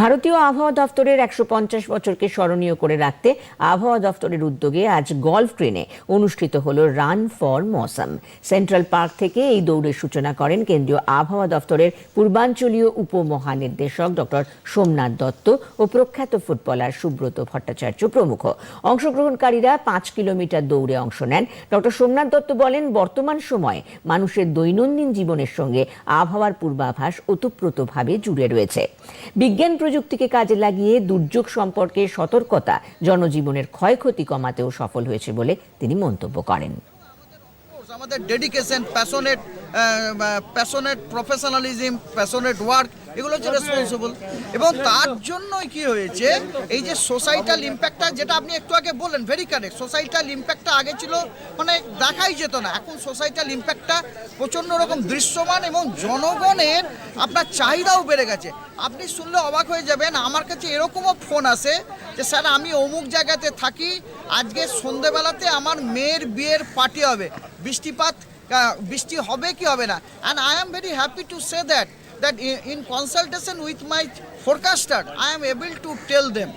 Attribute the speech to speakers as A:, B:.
A: ভারতীয় আবহাওয়া দফতরের একশো পঞ্চাশ বছরকে স্মরণীয় করে রাখতে আবহাওয়া দফতরের উদ্যোগে আজ গলফ ট্রেনে অনুষ্ঠিত হল run for Mausam. Central park থেকে এই দৌড়ের সূচনা করেন কেন্দ্রীয় আবহাওয়া দফতরের পূর্বাঞ্চলীয় উপমহানির্দেশক ডক্টর সোমনাথ দত্ত ও প্রখ্যাত ফুটবলার সুব্রত ভট্টাচার্য প্রমুখ। অংশগ্রহণকারীরা পাঁচ কিলোমিটার দৌড়ে অংশ নেন। ডক্টর সোমনাথ দত্ত বলেন, বর্তমান সময়ে মানুষের দৈনন্দিন জীবনের সঙ্গে আবহাওয়ার পূর্বাভাস ওতপ্রোতভাবে জুড়ে রয়েছে। বিজ্ঞান প্রযুক্তিকে কাজে লাগিয়ে দুর্যোগ সম্পর্কে সতর্কতা জনজীবনের ক্ষয়ক্ষতি কমাতেও সফল হয়েছে বলে তিনি মন্তব্য করেন।
B: আমাদের dedication passionate passionate professionalism passionate work এগুলো হচ্ছে রেসপন্সিবল এবং তার জন্যই কি হয়েছে, এই যে সোসাইটাল ইম্প্যাক্টটা যেটা আপনি একটু আগে বললেন ভেরি কারেক্ট সোসাইটাল ইম্প্যাক্টটা আগে ছিল মানে দেখাই যেত না। এখন সোসাইটাল ইম্প্যাক্টটা প্রচণ্ড রকম দৃশ্যমান এবং জনগণের আপনার চাহিদাও বেড়ে গেছে। আপনি শুনলে অবাক হয়ে যাবেন, আমার কাছে এরকমও ফোন আসে যে, স্যার, আমি অমুক জায়গাতে থাকি, আজকে সন্ধেবেলাতে আমার মেয়ের বিয়ের পার্টি হবে। বৃষ্টিপাত বৃষ্টি হবে কি হবে না and I am very happy to say that in, in consultation with my forecaster i am able to tell them